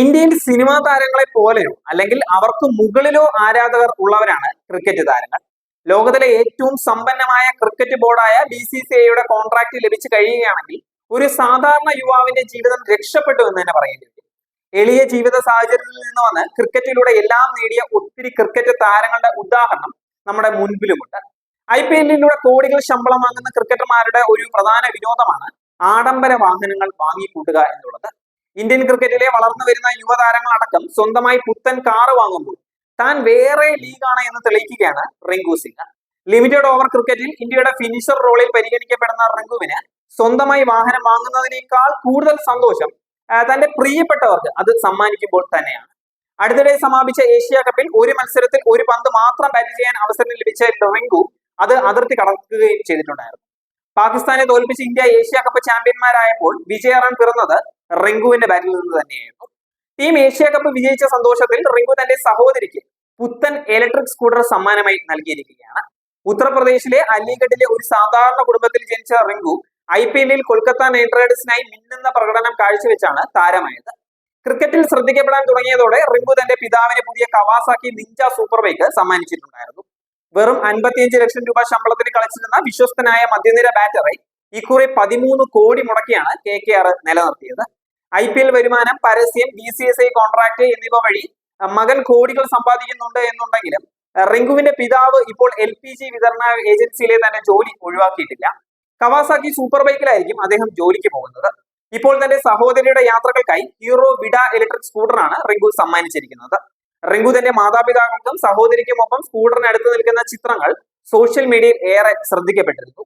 Indian cinema താരങ്ങളെ പോലെയോ അല്ലെങ്കിൽ അവർക്ക് മുകളിലോ ആരാധകർ ഉള്ളവരാണ് ക്രിക്കറ്റ് താരങ്ങൾ. ലോകത്തിലെ ഏറ്റവും സമ്പന്നമായ ക്രിക്കറ്റ് ബോർഡായ ബി സി സി ഐയുടെ കോൺട്രാക്ട് ലഭിച്ചു കഴിയുകയാണെങ്കിൽ ഒരു സാധാരണ യുവാവിന്റെ ജീവിതം രക്ഷപ്പെട്ടു എന്ന് തന്നെ പറയേണ്ടി വരും എളിയ ജീവിത സാഹചര്യത്തിൽ നിന്ന് വന്ന് ക്രിക്കറ്റിലൂടെ എല്ലാം നേടിയ ഒത്തിരി ക്രിക്കറ്റ് താരങ്ങളുടെ ഉദാഹരണം നമ്മുടെ മുൻപിലുമുണ്ട്. ഐ പി എല്ലിലൂടെ കോടികൾ ശമ്പളം വാങ്ങുന്ന ക്രിക്കറ്റർമാരുടെ ഒരു പ്രധാന വിനോദമാണ് ആഡംബര വാഹനങ്ങൾ വാങ്ങിക്കൂട്ടുക എന്നുള്ളത്. ഇന്ത്യൻ ക്രിക്കറ്റിലെ വളർന്നു വരുന്ന യുവതാരങ്ങൾ അടക്കം സ്വന്തമായി പുത്തൻ കാറ് വാങ്ങുമ്പോൾ താൻ വേറെ ലീഗാണ് എന്ന് തെളിയിക്കുകയാണ് റിങ്കു സിംഗ്. ലിമിറ്റഡ് ഓവർ ക്രിക്കറ്റിൽ ഇന്ത്യയുടെ ഫിനിഷർ റോളിൽ പരിഗണിക്കപ്പെടുന്ന റിങ്കുവിന് സ്വന്തമായി വാഹനം വാങ്ങുന്നതിനേക്കാൾ കൂടുതൽ സന്തോഷം തന്റെ പ്രിയപ്പെട്ടവർക്ക് അത് സമ്മാനിക്കുമ്പോൾ തന്നെയാണ്. അടുത്തിടെ സമാപിച്ച ഏഷ്യ കപ്പിൽ ഒരു മത്സരത്തിൽ ഒരു പന്ത് മാത്രം ബാറ്റ് ചെയ്യാൻ അവസരം ലഭിച്ച റിങ്കു അത് അതിർത്തി കടക്കുകയും ചെയ്തിട്ടുണ്ടായിരുന്നു. പാകിസ്ഥാനെ തോൽപ്പിച്ച് ഇന്ത്യ ഏഷ്യ കപ്പ് ചാമ്പ്യന്മാരായപ്പോൾ വിജയ റൺ പിറന്നത് റിങ്കുവിന്റെ ബാറ്റിൽ നിന്ന് തന്നെയായിരുന്നു. ടീം ഏഷ്യ കപ്പ് വിജയിച്ച സന്തോഷത്തിൽ റിങ്കു തന്റെ സഹോദരിക്ക് പുത്തൻ ഇലക്ട്രിക് സ്കൂട്ടർ സമ്മാനമായി നൽകിയിരിക്കുകയാണ്. ഉത്തർപ്രദേശിലെ അലിഗഡിലെ ഒരു സാധാരണ കുടുംബത്തിൽ ജനിച്ച റിങ്കു ഐ പി എല്ലിൽ കൊൽക്കത്ത നൈറ്റ് റൈഡേഴ്സിനായി മിന്നുന്ന പ്രകടനം കാഴ്ചവെച്ചാണ് താരമായത്. ക്രിക്കറ്റിൽ ശ്രദ്ധിക്കപ്പെടാൻ തുടങ്ങിയതോടെ റിങ്കു തന്റെ പിതാവിന് പുതിയ കവാസാക്കി നിഞ്ച സൂപ്പർ ബൈക്ക് സമ്മാനിച്ചിട്ടുണ്ടായിരുന്നു. വെറും അൻപത്തിയഞ്ച് ലക്ഷം രൂപ ശമ്പളത്തിന് കളിച്ചിരുന്ന വിശ്വസ്തനായ മധ്യനിര ബാറ്ററെ ഇക്കുറി പതിമൂന്ന് കോടി മുടക്കിയാണ് കെ കെ ആർ നിലനിർത്തിയത്. ഐ പി എൽ വരുമാനം പരസ്യം B C C I contract എന്നിവ വഴി മകൻ കോടികൾ സമ്പാദിക്കുന്നുണ്ട് എന്നുണ്ടെങ്കിലും റിങ്കുവിന്റെ പിതാവ് ഇപ്പോൾ എൽ പി ജി വിതരണ ഏജൻസിയിലെ തന്നെ ജോലി ഒഴിവാക്കിയിട്ടില്ല. കവാസാക്കി സൂപ്പർ ബൈക്കിലായിരിക്കും അദ്ദേഹം ജോലിക്ക് പോകുന്നത്. ഇപ്പോൾ തന്റെ സഹോദരിയുടെ യാത്രകൾക്കായി ഹീറോ വിഡ ഇലക്ട്രിക് സ്കൂട്ടറാണ് റിങ്കു സമ്മാനിച്ചിരിക്കുന്നത്. റിങ്കു തന്റെ മാതാപിതാക്കൾക്കും സഹോദരിക്കുമൊപ്പം സ്കൂട്ടറിന് അടുത്ത് നിൽക്കുന്ന ചിത്രങ്ങൾ സോഷ്യൽ മീഡിയയിൽ ഏറെ ശ്രദ്ധിക്കപ്പെട്ടിരുന്നു.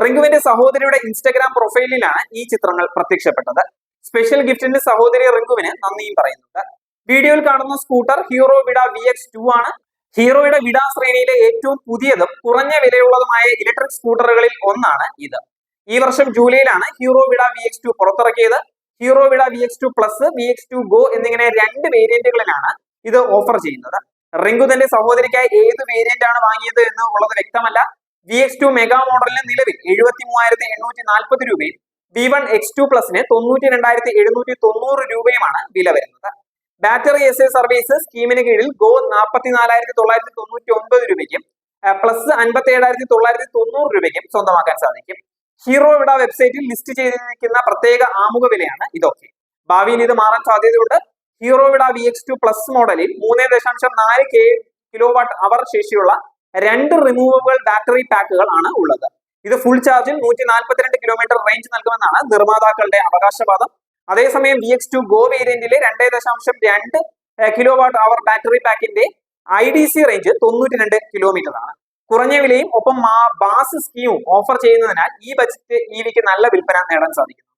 റിങ്കുവിന്റെ സഹോദരിയുടെ ഇൻസ്റ്റഗ്രാം പ്രൊഫൈലിലാണ് ഈ ചിത്രങ്ങൾ പ്രത്യക്ഷപ്പെട്ടത്. സ്പെഷ്യൽ ഗിഫ്റ്റിന്റെ സഹോദരി റിങ്കുവിന് നന്ദിയും പറയുന്നുണ്ട്. വീഡിയോയിൽ കാണുന്ന scooter Hero Vida V X two ആണ്. ഹീറോയുടെ വിഡ ശ്രേണിയിലെ ഏറ്റവും പുതിയതും കുറഞ്ഞ വിലയുള്ളതുമായ ഇലക്ട്രിക് സ്കൂട്ടറുകളിൽ ഒന്നാണ് ഇത്. ഈ വർഷം ജൂലൈയിലാണ് Hero Vida V X two പുറത്തിറക്കിയത്. Hero Vida V X two plus V X two go എന്നിങ്ങനെ രണ്ട് വേരിയന്റുകളിലാണ് ഇത് ഓഫർ ചെയ്യുന്നത്. റിങ്കു തന്റെ സഹോദരിക്കായി ഏത് വേരിയന്റ് ആണ് വാങ്ങിയത് എന്ന് ഉള്ളത് വ്യക്തമല്ല. വി എക്സ് ടു മെഗാ മോഡലിന് നിലവിൽ എഴുപത്തി മൂവായിരത്തി എണ്ണൂറ്റി നാൽപ്പത് രൂപയും വി വൺ എക്സ് ടു പ്ലസിന് തൊണ്ണൂറ്റി രണ്ടായിരത്തി എഴുന്നൂറ്റി തൊണ്ണൂറ് രൂപയുമാണ് വില വരുന്നത്. ബാറ്ററി എസ് എ സർവീസ് സ്കീമിന് കീഴിൽ ഗോ നാൽപ്പത്തി നാലായിരത്തി തൊള്ളായിരത്തി തൊണ്ണൂറ്റി ഒൻപത് രൂപയ്ക്കും പ്ലസ് അൻപത്തി ഏഴായിരത്തി തൊള്ളായിരത്തി തൊണ്ണൂറ് രൂപയ്ക്കും സ്വന്തമാക്കാൻ സാധിക്കും. ഹീറോ വിട വെബ്സൈറ്റിൽ ലിസ്റ്റ് ചെയ്തിരിക്കുന്ന പ്രത്യേക ആമുഖ വിലയാണ് ഇതൊക്കെ. ഭാവിയിൽ ഇത് മാറാൻ സാധ്യതയുണ്ട്. ഹീറോ വിട വി എക്സ് ടു പ്ലസ് മോഡലിൽ മൂന്ന് ദശാംശം നാല് കെ കിലോ വാട്ട് അവർ ശേഷിയുള്ള രണ്ട് റിമൂവബിൾ ബാറ്ററി പാക്കുകൾ ആണ് ഉള്ളത്. ഇത് ഫുൾ ചാർജിൽ നൂറ്റി നാൽപ്പത്തിരണ്ട് കിലോമീറ്റർ റേഞ്ച് നൽകുമെന്നാണ് നിർമ്മാതാക്കളുടെ അവകാശവാദം. അതേസമയം വി എക്സ് ടു ഗോ വേരിയന്റിലെ രണ്ടേ ദശാംശം രണ്ട് കിലോ വാട്ട് അവർ ബാറ്ററി പാക്കിന്റെ ഐ ഡി സി റേഞ്ച് തൊണ്ണൂറ്റി രണ്ട് കിലോമീറ്റർ ആണ്. കുറഞ്ഞ വിലയും ഒപ്പം ബാസ് സ്കീമും ഓഫർ ചെയ്യുന്നതിനാൽ ഈ ബജറ്റ് ഇ വിക്ക് നല്ല വിൽപ്പന നേടാൻ സാധിക്കുന്നുണ്ട്